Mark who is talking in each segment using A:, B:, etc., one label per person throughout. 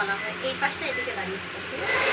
A: Colour হয়। এই পাশটা এদিকে দাঁড়িয়ে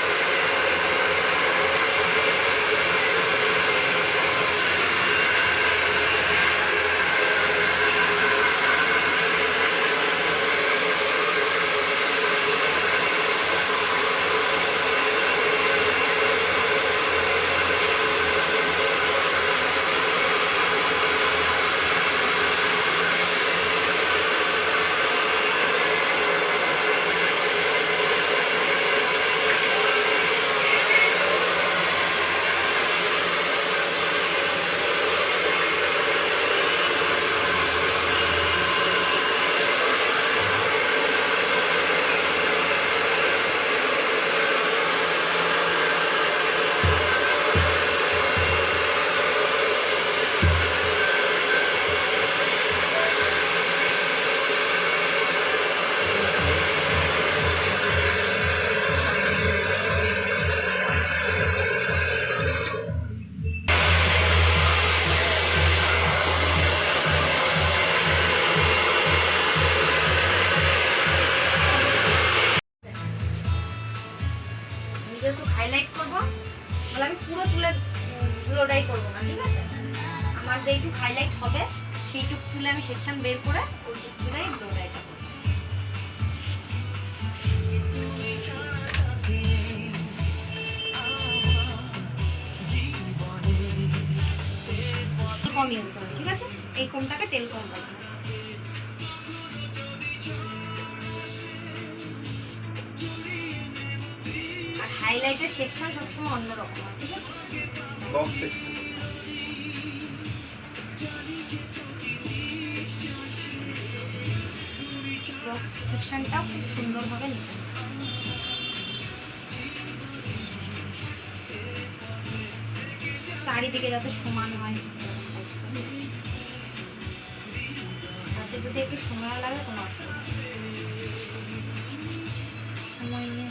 A: আমার যেইটুকু হাইলাইট হবে, সেইটুকু চুলে আমি সেকশন বের করে ওইটুকু করব। কম ইউজ হবে, ঠিক আছে? এই কমটাকে তেল কম হাইলাইটের সেকশন সবসময় অন্যরকম ঠিক আছে?
B: বক্স
A: সেকশনটাও খুব সুন্দরভাবে নিতে। চারিদিকে যাতে সমান হয়। তাতে যদি একটু সময় লাগে কোনো অসুবিধা নেই। সময় নিয়ে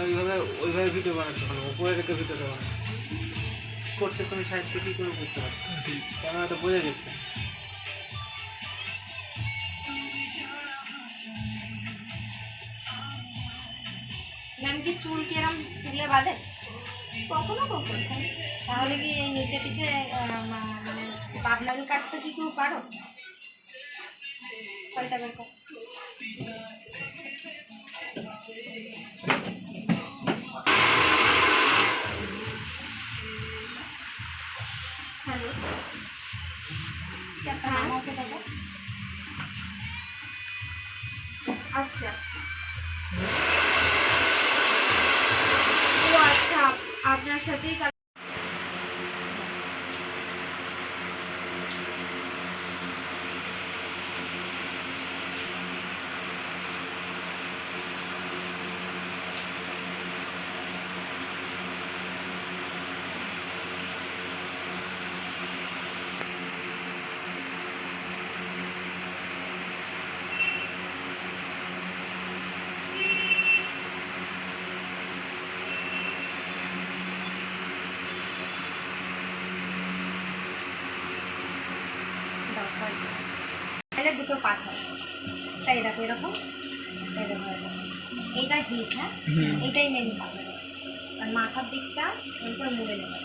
C: ওইভাবে ওইভাবে ভিডিও বানাচ্ছো কেন উপরে রেখে ভিডিওটা বানাচ্ছো করছে তুমি থেকে কী করে বুঝতে পারছ ক্যামেরাটা বোঝা যাচ্ছে
A: কি চুল কি এরম তুলে বাঁধে? কখনো কখনো। তাহলে কি এই নিচে টিচে মানে বাবলাল কাটতে কি কেউ পারো? কয়টা বের কর আচ্ছা। আপনার সাথেই কাল- দাও, হয়। পাত তাই দেখো এরকম। এইটা হিট হ্যাঁ? এইটাই মেন পাত আর মাথার দিকটা এরপর মুড়ে নেবে।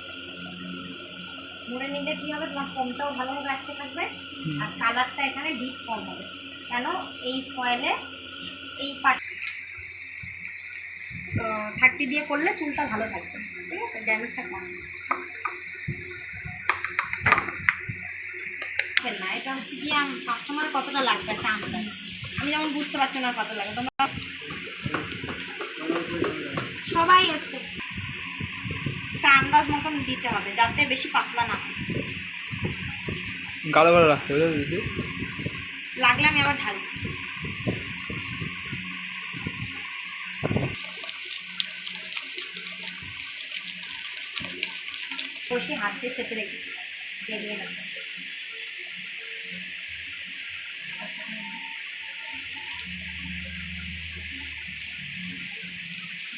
A: মুড়ে নিলে কী হবে? তোমার কমটাও ভালোভাবে আসতে থাকবে। আর কালারটা এখানে ডিপ কম হবে। কেন? এই ফয়েলে এই পাট থার্টি দিয়ে করলে চুলটা ভালো থাকবে। ঠিক আছে? ড্যামেজটা কম। দেখবেন না এটা হচ্ছে কি কাস্টমার কতটা লাগবে একটা আন্দাজ আমি যেমন বুঝতে পারছি না কত লাগে। তোমরা সবাই এসছে একটা আন্দাজ মতন দিতে হবে যাতে বেশি পাতলা না হয়।
C: গাঢ় গাঢ় রাখতে হবে দিদি।
A: লাগলে আমি আবার ঢালছি। বসে হাত দিয়ে চেপে রেখেছি। বেরিয়ে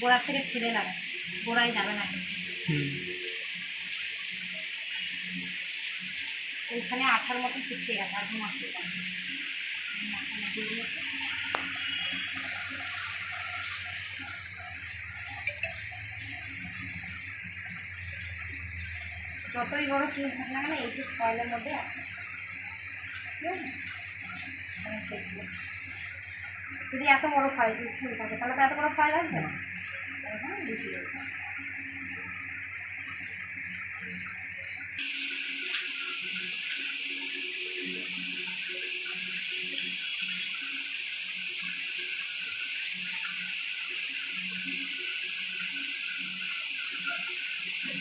A: গোড়া থেকে ছেড়ে লাগাচ্ছি গোড়ায় যাবে না। ওইখানে আঠার মতো চিপতে গেছে আর ঘুমাতে যতই বড় চুল থাক না কেন এই যে কয়লের মধ্যে যদি এত বড় ফাইল চুল থাকে তাহলে তো এত বড় ফাইল আসবে না। এরকম বেশি।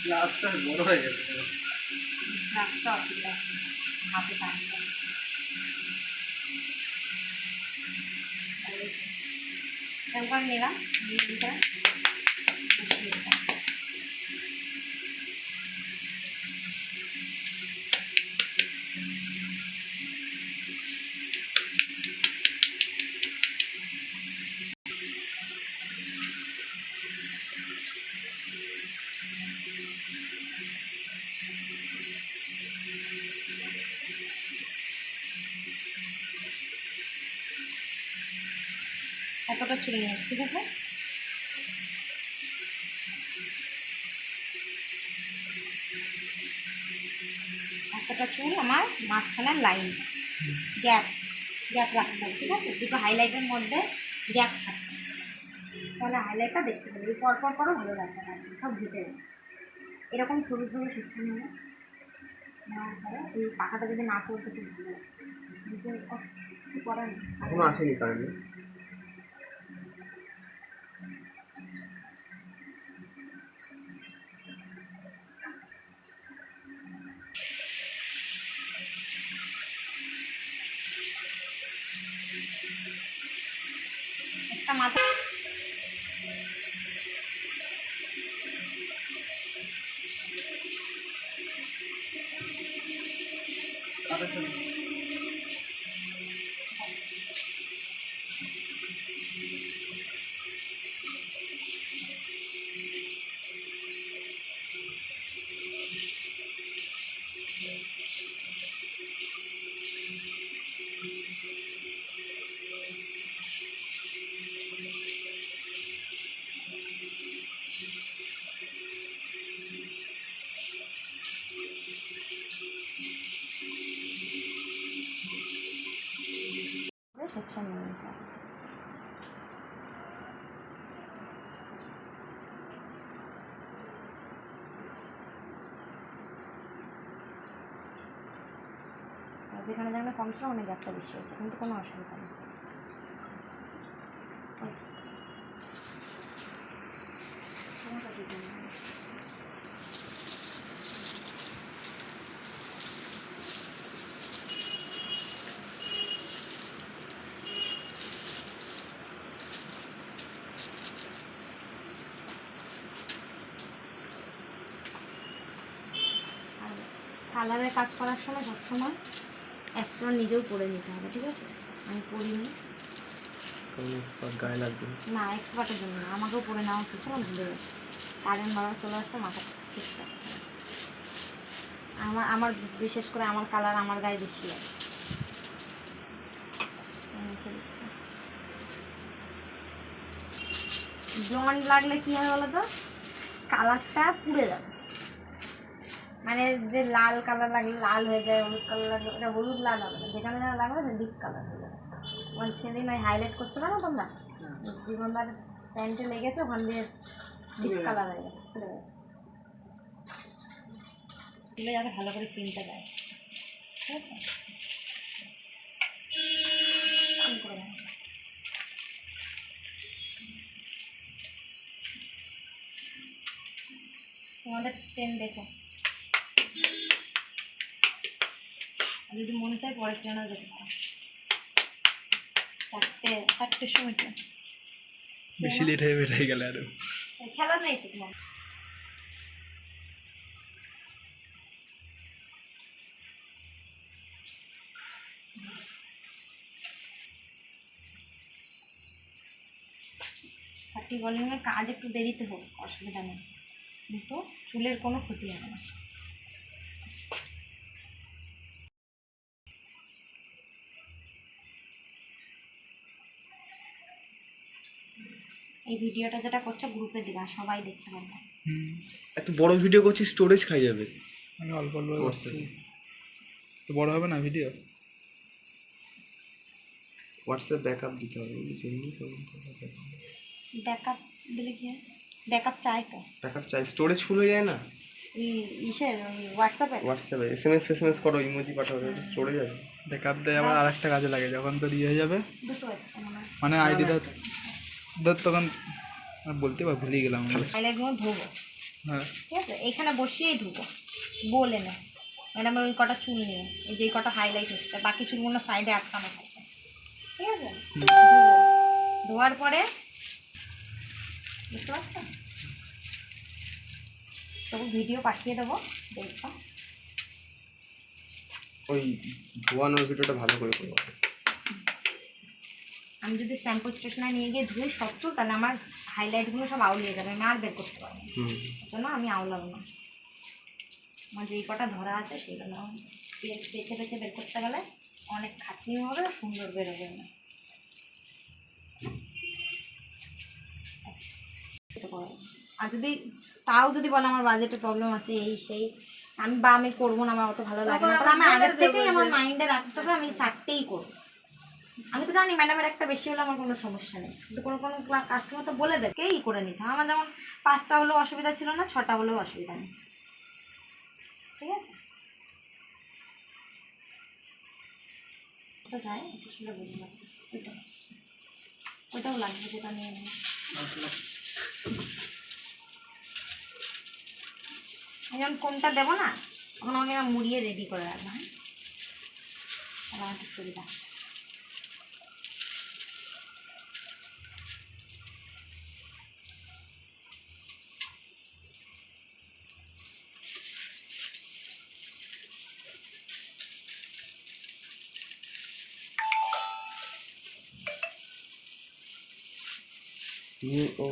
C: গ্লাভসটা বড় হয়ে গেছে
A: রাখতে অসুবিধা। হাতে করে নিলাম এতটা চুল নিয়েছি ঠিক আছে এতটা চুল আমার, মাঝখানে লাইন গ্যাপ গ্যাপ রাখতে হবে, ঠিক আছে? দুটো হাইলাইটের মধ্যে গ্যাপ থাকবে। তাহলে হাইলাইটটা দেখতে পাবে। এই পরপর করো, ভালো লাগবে না। সব ঘুটে। এরকম সরু সরু শিখছে নেবে এই পাখাটা যদি না চলতে খুব ভালো লাগে। কিছু করার নেই। মাথা যেখানে যেখানে কম ছিল অনেক গ্যাপটা বেশি হয়েছে কিন্তু কোনো অসুবিধা নেই। কালারের কাজ করার সময় সবসময় একটা নিজেও পরে নিতে হবে ঠিক আছে? আমি পরিনি।
B: গায়ে লাগবে
A: না। এক্সপার্টের জন্য না আমাকেও পরে নেওয়া উচিত ছিল ভুলে গেছি। কারেন্ট বাবা চলে আসছে মাথা ঠিক থাকছে আমার আমার বিশেষ করে আমার কালার আমার গায়ে বেশি লাগে। ব্লন্ড লাগলে কী হয় বলো তো কালারটা পুড়ে যাবে। মানে যে লাল কালার লাগলে লাল হয়ে যায় হলুদ কালার লাগলে ওটা হলুদ লাল হবে। না যেখানে যেখানে লাগবে না ডিপ কালার হয়ে যাবে ওই সেদিন ওই হাইলাইট করছ না তোমরা? জীবনদার প্যান্টে লেগেছে ওখান দিয়ে ডিপ কালার হয়ে গেছে খুলে গেছে। খুলে যাতে ভালো করে কিনতে দেয় ঠিক আছে। তোমাদের ট্রেন দেখো। যদি মন চায় পরের যেতে পারো। চারটে চারটের সময় ট্রেন
B: বেশি লেট হয়ে গেলে আরও।
A: খেলা নেই তো তোমার। থার্টি ভলিউমের কাজ একটু দেরিতে হোক অসুবিধা নেই। কিন্তু চুলের কোনো ক্ষতি হবে না। এই ভিডিওটা যেটা করছ গ্রুপে দিবা সবাই দেখতে পারবে।
B: এত বড় ভিডিও করছি স্টোরেজ খাই যাবে। আমি অল্প অল্প
D: করছি।
B: তো বড় হবে না ভিডিও
D: হোয়াটসঅ্যাপ ব্যাকআপ দিতে হবে এমনি
A: ব্যাকআপ দিলে কি ব্যাকআপ চাই তো।
D: ব্যাকআপ চাই স্টোরেজ ফুল হয়ে যায় না?
A: ই- ইসের হোয়াটসঅ্যাপে
D: হোয়াটসঅ্যাপে এস এম এস ফেস এম এস করো ইমোজি পাঠাও স্টোরেজ আছে।
B: ব্যাকআপ দেয় আবার আর একটা কাজে লাগে যখন তোর ইয়ে হয়ে যাবে।
A: দুটো এসছে মানে
B: আইডি ধর তখন বলতে পার ভুলিয়ে গেলাম আমি।
A: হাইলাইটগুলো ধোবো।
B: হ্যাঁ।
A: ঠিক আছে? এখানে বসিয়েই ধুবো। বলে না। মানে আমার ওই কটা চুল নিয়ে। এই যে এই কটা হাইলাইট হচ্ছে। বাকি চুলগুলো সাইডে আটকানো থাকবে ঠিক আছে? ধোয়ার পরে বুঝতে পারছ? তবু ভিডিও পাঠিয়ে দেবো। দেখব
D: ওই ধোয়ানোর ভিডিওটা ভালো করে করব।
A: আমি যদি শ্যাম্পু স্টেশনে নিয়ে গিয়ে ধুই চুল তাহলে আমার হাইলাইটগুলো সব আউলিয়ে যাবে আমি আর বের করতে পারব জন্য আমি আওলাবো না। আমার যেই কটা ধরা আছে সেগুলো পেঁচে পেঁচে বের করতে গেলে অনেক খাটনি হবে সুন্দর বেরোবে না। আর যদি তাও যদি বলে আমার বাজেটে প্রবলেম আছে এই সেই আমি বা আমি করব না আমার অত ভালো লাগে না। তাহলে আমি আগের থেকেই আমার মাইন্ডে রাখতে হবে আমি চারটেই করব। আমি তো জানি ম্যাডামের একটা বেশি হলে আমার কোনো সমস্যা নেই। কিন্তু কোনো কোনো কাস্টমার তো বলে দেয়, কেই করে নিতে। আমার যেমন পাঁচটা হলেও অসুবিধা ছিল না, ছটা হলেও অসুবিধা নেই। ঠিক আছে? ওটা ওইটাও লাগবে, যেটা নিয়ে যখন কোনটা দেবো না, তখন আমাকে মুড়িয়ে রেডি করে রাখব হ্যাঁ? আমার সুবিধা।
D: ও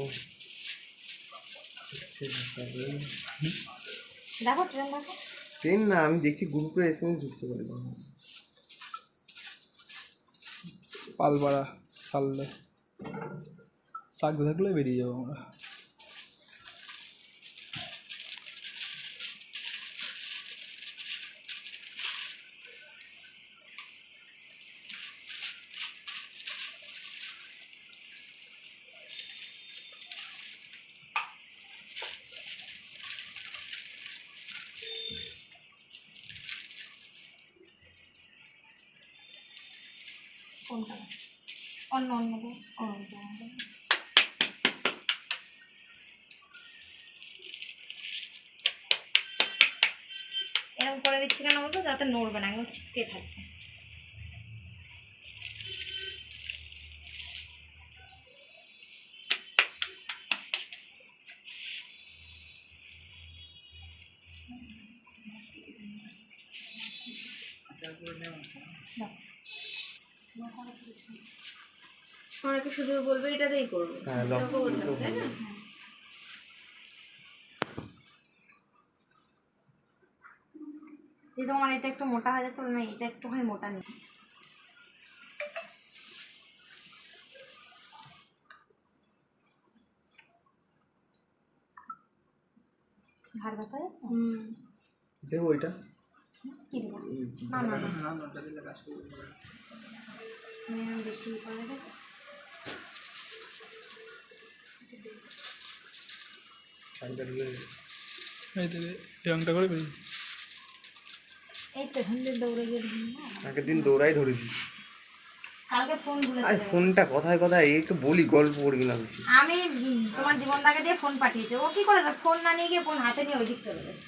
A: দেখো ট্রেন দেখো
D: ট্রেন না আমি দেখছি গ্রুপে এসে ঢুকতে পারি ঢুকছে বলে
B: পালপাড়া সালদা শাক থাকলে বেরিয়ে যাব আমরা
A: কোনটা অন্য অন্য। এরকম করে দিচ্ছি কেন বলতো যাতে নড়বে না, একদম চিপকে থাকবে দাও।
E: অনেকে শুধু বলবে এটাতেই করবে
D: হ্যাঁ
E: তাই না
A: যেহেতু আমার এটা একটু মোটা হয়ে যাচ্ছে আমি এটা একটুখানি মোটা নিই ঘাড় ব্যথা যাচ্ছে
E: হুম
D: দেখো ওইটা
A: কি দেবো না না না হ্যাঁ, বেশি করে গেছে
B: এই রঙটা করে
D: আর ফোনটা কথায় কথায় একে বলি গল্প করবি না বেশি।
A: আমি তোমার জীবনটাকে দিয়ে ফোন পাঠিয়েছে। ও কি করে ফোন না নিয়ে গিয়ে ফোন হাতে নিয়ে ওই দিক চলে গেছে।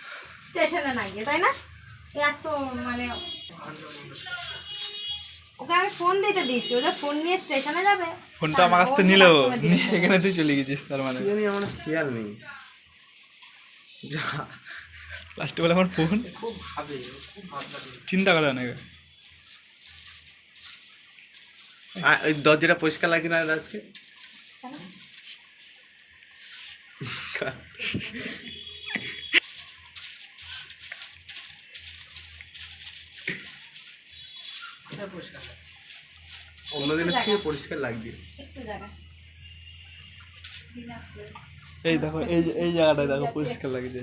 A: স্টেশনে না গিয়ে তাই না? এত মানে ওকে আমি ফোন দিতে দিয়েছি ও ফোন নিয়ে স্টেশনে যাবে।
B: ফোনটা আমার কাছ থেকে নিল। নিয়ে এখানে তুই চলে গেছিস তার মানে।
D: জানি আমার খেয়াল নেই।
B: লাস্টে বলে আমার ফোন চিন্তা করে অনেক
D: ওই দরজাটা পরিষ্কার লাগছে না আজকে? অন্যদিনের থেকে পরিষ্কার লাগবে।
A: একটু জায়গা।
B: এই দেখো এই এই জায়গাটায় দেখো পরিষ্কার লাগছে।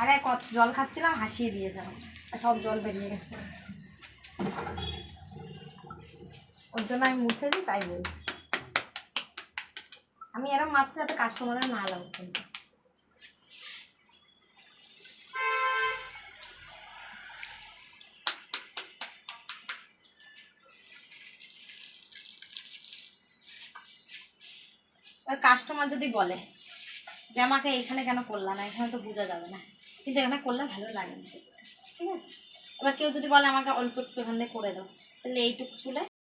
A: আরে কত জল খাচ্ছিলাম হাসিয়ে আমাকে। আর সব জল বেরিয়ে গেছে। ওর জন্য আমি মুছেছি তাই বলছি। আমি এরকম মাছ যাতে কাস্টমারের না লাভ কাস্টমার যদি বলে যে, আমাকে এখানে কেন করলাম না? এখানে তো বোঝা যাবে না। কিন্তু এখানে করলে ভালো লাগে না। ঠিক আছে? এবার কেউ যদি বলে, আমাকে অল্প একটু এখান থেকে করে দাও। তাহলে এইটুকু চুলে